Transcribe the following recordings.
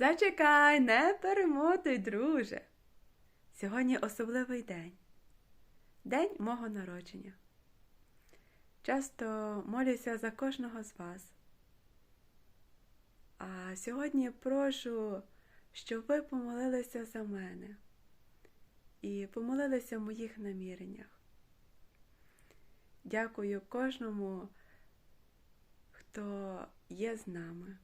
Зачекай, не перемотуй, друже. Сьогодні особливий день. День мого народження. Часто молюся за кожного з вас. А сьогодні прошу, щоб ви помолилися за мене і помолилися в моїх наміреннях. Дякую кожному, хто є з нами.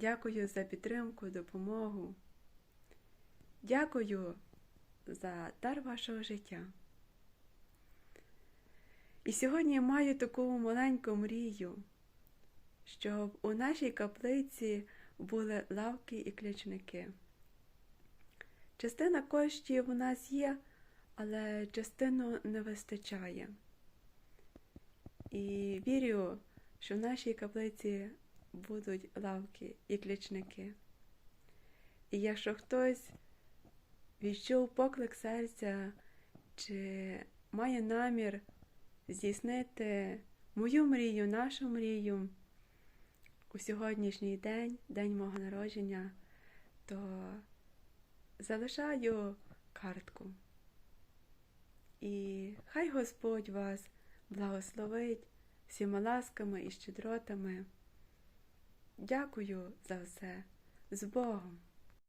Дякую за підтримку, допомогу. Дякую за дар вашого життя. І сьогодні я маю таку маленьку мрію, щоб у нашій каплиці були лавки і ключники. Частина коштів у нас є, але частину не вистачає. І вірю, що в нашій каплиці будуть лавки і ключники. І якщо хтось відчув поклик серця чи має намір здійснити мою мрію, нашу мрію у сьогоднішній день, день мого народження, то залишаю картку. І хай Господь вас благословить всіма ласками і щедротами. Дякую за все з Богом.